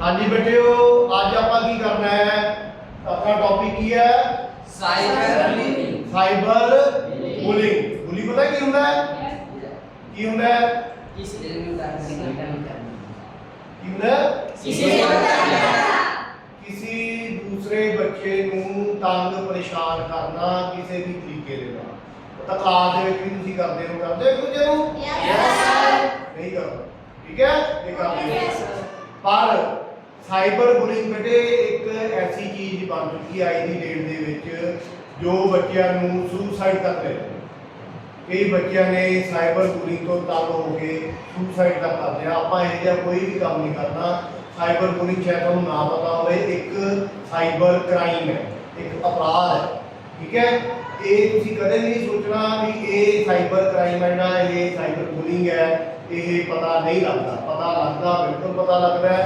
ਹਾਂਜੀ ਬੇਟਿਓ ਅੱਜ ਆਪਾਂ ਕੀ ਕਰਨਾ ਹੈ? ਆਪਣਾ ਟੌਪਿਕ ਕੀ ਹੈ? Cyber bullying cyber bullying bully ਪਤਾ ਕੀ ਹੁੰਦਾ ਹੈ? ਕੀ ਹੁੰਦਾ ਹੈ? ਕਿਸੇ ਦੇ ਨੂੰ ਕਰ ਕੀ ਹੁੰਦਾ ਹੈ? ਕਿਸੇ ਦੇ ਨੂੰ ਕਿਸੇ ਦੂਸਰੇ ਬੱਚੇ ਨੂੰ ਤੰਗ ਪਰੇਸ਼ਾਨ ਕਰਨਾ ਕਿਸੇ ਵੀ ਤਰੀਕੇ ਦੇ ਨਾਲ। ਤਾਂ ਕਲਾਸ ਦੇ ਵਿੱਚ ਵੀ ਤੁਸੀਂ ਕਰਦੇ ਹੋ ਕਰਦੇ ਹੋ ਦੂਜੇ ਨੂੰ? ਨਹੀਂ ਕਰਦੇ। ਠੀਕ ਹੈ? ਇਹ ਕਰਦੇ ਹੋ। ਪਰ ਸਾਈਬਰ ਬੁਲਿੰਗ ਬੇਟੇ, ਇੱਕ ਐਸੀ ਚੀਜ਼ ਬਣ ਚੁੱਕੀ ਹੈ ਅੱਜ ਦੀ ਡੇਟ ਦੇ ਵਿੱਚ, ਜੋ ਬੱਚਿਆਂ ਨੂੰ ਸੁਸਾਈਡ ਤੱਕ ਲੈ ਕਈ ਬੱਚਿਆਂ ਨੇ ਸਾਈਬਰ ਬੁਲਿੰਗ ਤੋਂ ਤੰਗ ਹੋ ਕੇ ਸੁਸਾਈਡ ਤੱਕ ਕਰਦੇ ਆ ਆਪਾਂ ਇਹ ਜਿਹਾ ਕੋਈ ਵੀ ਕੰਮ ਨਹੀਂ ਕਰਨਾ। ਸਾਈਬਰ ਬੁਲਿੰਗ ਸ਼ਾਇਦ ਤੁਹਾਨੂੰ ਨਾ ਪਤਾ ਹੋਵੇ, ਇੱਕ ਸਾਈਬਰ ਕ੍ਰਾਈਮ ਹੈ, ਇੱਕ ਅਪਰਾਧ ਹੈ, ਠੀਕ ਹੈ? ਇਹ ਤੁਸੀਂ ਕਦੇ ਵੀ ਨਹੀਂ ਸੋਚਣਾ ਵੀ ਇਹ ਸਾਈਬਰ ਕ੍ਰਾਈਮ ਹੈ ਨਾ, ਇਹ ਸਾਈਬਰ ਬੁਲਿੰਗ ਹੈ, ਇਹ ਪਤਾ ਨਹੀਂ ਲੱਗਦਾ। ਪਤਾ ਲੱਗਦਾ, ਬਿਲਕੁਲ ਪਤਾ ਲੱਗਦਾ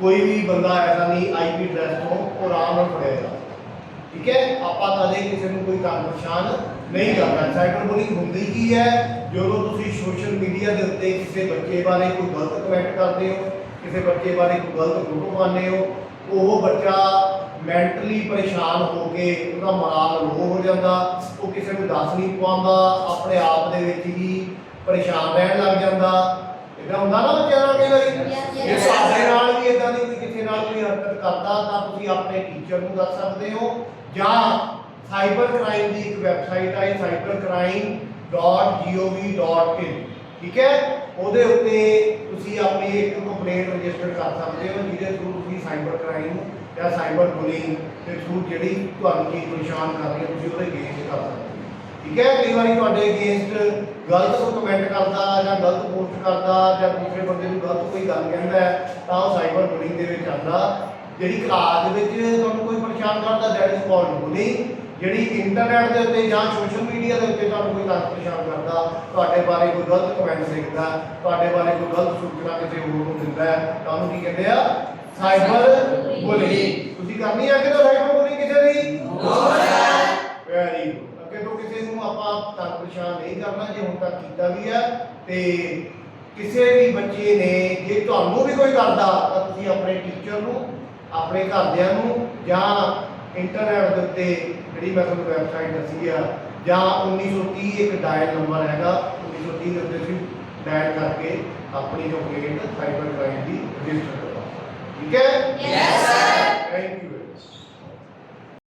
ਕੋਈ ਵੀ ਬੰਦਾ ਐਸਾ ਨਹੀਂ ਆਈਪੀ ਐਡਰੈਸ ਤੋਂ ਉਹ ਆਰਾਮ ਨਾਲ ਫੜਿਆ ਜਾ। ਠੀਕ ਹੈ? ਆਪਾਂ ਕਦੇ ਕਿਸੇ ਨੂੰ ਕੋਈ ਤੰਗ ਪਰੇਸ਼ਾਨ ਨਹੀਂ ਕਰਨਾ। ਸਾਈਬਰ ਬੁਲਿੰਗ ਹੁੰਦੀ ਕੀ ਹੈ? ਜਦੋਂ ਤੁਸੀਂ ਸੋਸ਼ਲ ਮੀਡੀਆ ਦੇ ਉੱਤੇ ਕਿਸੇ ਬੱਚੇ ਬਾਰੇ ਕੋਈ ਗਲਤ ਕਮੈਂਟ ਕਰਦੇ ਹੋ ਕਿਸੇ ਬੱਚੇ ਬਾਰੇ ਕੋਈ ਗਲਤ ਫੋਟੋ ਪਾਉਂਦੇ ਹੋ ਉਹ ਬੱਚਾ ਮੈਂਟਲੀ ਪਰੇਸ਼ਾਨ ਹੋ ਕੇ ਉਹਦਾ ਮੋਰਾਲ ਲੋ ਹੋ ਜਾਂਦਾ ਉਹ ਕਿਸੇ ਨੂੰ ਦੱਸ ਨਹੀਂ ਪਾਉਂਦਾ ਆਪਣੇ ਆਪ ਦੇ ਵਿੱਚ ਹੀ ਪਰੇਸ਼ਾਨ ਰਹਿਣ ਲੱਗ ਜਾਂਦਾ। ਇਦਾਂ ਹੁੰਦਾ ਨਾ ਬੱਚਿਆਂ ਨਾਲ ਕਈ ਵਾਰੀ? Yes, yes. ਜੇ ਤੁਹਾਡੇ ਨਾਲ ਵੀ ਇਦਾਂ ਦੀ ਕੋਈ ਕਿਸੇ ਨਾਲ ਕੋਈ ਹਰਕਤ ਕਰਦਾ ਤਾਂ ਤੁਸੀਂ ਆਪਣੇ ਟੀਚਰ ਨੂੰ ਦੱਸ ਸਕਦੇ ਹੋ। ਜਾਂ ਸਾਈਬਰ ਕ੍ਰਾਈਮ ਦੀ ਇੱਕ ਵੈਬਸਾਈਟ ਹੈ cybercrime.gov.in ਠੀਕ ਹੈ? ਉਹਦੇ ਉੱਤੇ ਤੁਸੀਂ ਆਪਣੀ ਇੱਕ ਕੰਪਲੇਂਟ ਰਜਿਸਟਰ ਕਰ ਸਕਦੇ ਹੋ, ਜਿਹਦੇ ਥਰੂ ਤੁਸੀਂ ਸਾਈਬਰ ਕ੍ਰਾਈਮ ਜਾਂ ਸਾਈਬਰ ਬੁਲਿੰਗ ਦੇ ਥਰੂ ਜਿਹੜੀ ਤੁਹਾਨੂੰ ਚੀਜ਼ ਪਰੇਸ਼ਾਨ ਕਰ ਰਹੀ ਹੈ, ਤੁਸੀਂ ਉਹਦੇ ਅਗੇਂਸਟ ਕਰ ਸਕਦੇ ਹੋ। ਠੀਕ ਹੈ ਕਈ ਵਾਰੀ ਤੁਹਾਡੇ ਅਗੇਂਸਟ ਗਲਤ ਕੋਈ ਕਮੈਂਟ ਕਰਦਾ ਜਾਂ ਗਲਤ ਪੋਸਟ ਕਰਦਾ ਜਾਂ ਦੂਸਰੇ ਬੰਦੇ ਨੂੰ ਗਲਤ ਕੋਈ ਗੱਲ ਕਹਿੰਦਾ ਤਾਂ ਉਹ ਸਾਈਬਰ ਬੁਲਿੰਗ ਦੇ ਵਿੱਚ ਆਉਂਦਾ। ਜਿਹੜੀ ਕਲਾਸ ਦੇ ਵਿੱਚ ਤੁਹਾਨੂੰ ਕੋਈ ਪਰੇਸ਼ਾਨ ਕਰਦਾ ਦੈਟ ਇਜ਼ ਕਾਲਡ ਬੁਲਿੰਗ ਜਿਹੜੀ ਇੰਟਰਨੈਟ ਦੇ ਉੱਤੇ ਜਾਂ ਸੋਸ਼ਲ ਮੀਡੀਆ ਦੇ ਉੱਤੇ ਤੁਹਾਨੂੰ ਕੋਈ ਤੰਗ ਪਰੇਸ਼ਾਨ ਕਰਦਾ ਤੁਹਾਡੇ ਬਾਰੇ ਕੋਈ ਗਲਤ ਕਮੈਂਟ ਲਿਖਦਾ ਤੁਹਾਡੇ ਬਾਰੇ ਕੋਈ ਗਲਤ ਸੂਚਨਾ ਕਿਸੇ ਹੋਰ ਨੂੰ ਦਿੰਦਾ ਹੈ, ਤਾਂ ਉਹਨੂੰ ਕੀ ਕਹਿੰਦੇ ਆ? ਸਾਈਬਰ ਬੁਲਿੰਗ ਤੁਸੀਂ ਕਰਨੀ ਆ ਕਿ ਸਾਈਬਰ ਬੁਲਿੰਗ ਕਿਸੇ ਦੀ? ਵੈਰੀ ਗੁੱਡ ਅੱਗੇ ਤੋਂ ਕਿਸੇ ਨੂੰ ਆਪਾਂ ਤੰਗ ਪਰੇਸ਼ਾਨ ਨਹੀਂ ਕਰਨਾ ਜੇ ਹੁਣ ਤੱਕ ਕੀਤਾ ਵੀ ਹੈ ਤੇ ਕਿਸੇ ਵੀ ਬੱਚੇ ਨੇ ਜੇ ਤੁਹਾਨੂੰ ਵੀ ਕੋਈ ਕਰਦਾ ਤਾਂ ਤੁਸੀਂ ਆਪਣੇ ਟੀਚਰ ਨੂੰ ਆਪਣੇ ਘਰਦਿਆਂ ਨੂੰ ਜਾਂ ਇੰਟਰਨੈਟ ਦੇ ਉੱਤੇ ਜਿਹੜੀ ਮੈਂ ਤੁਹਾਨੂੰ ਵੈਬਸਾਈਟ ਦੱਸੀ ਆ ਜਾਂ 1930 ਇੱਕ ਡਾਇਲ ਨੰਬਰ ਹੈਗਾ 1930 ਦੇ ਉੱਤੇ ਤੁਸੀਂ ਡਾਇਲ ਕਰਕੇ ਆਪਣੀ ਕੰਪਲੇਂਟ ਸਾਈਬਰ ਕ੍ਰਾਈਮ ਦੀ ਰਜਿਸਟਰ ਕਰਵਾ ਠੀਕ ਹੈ Yes, sir. Thank you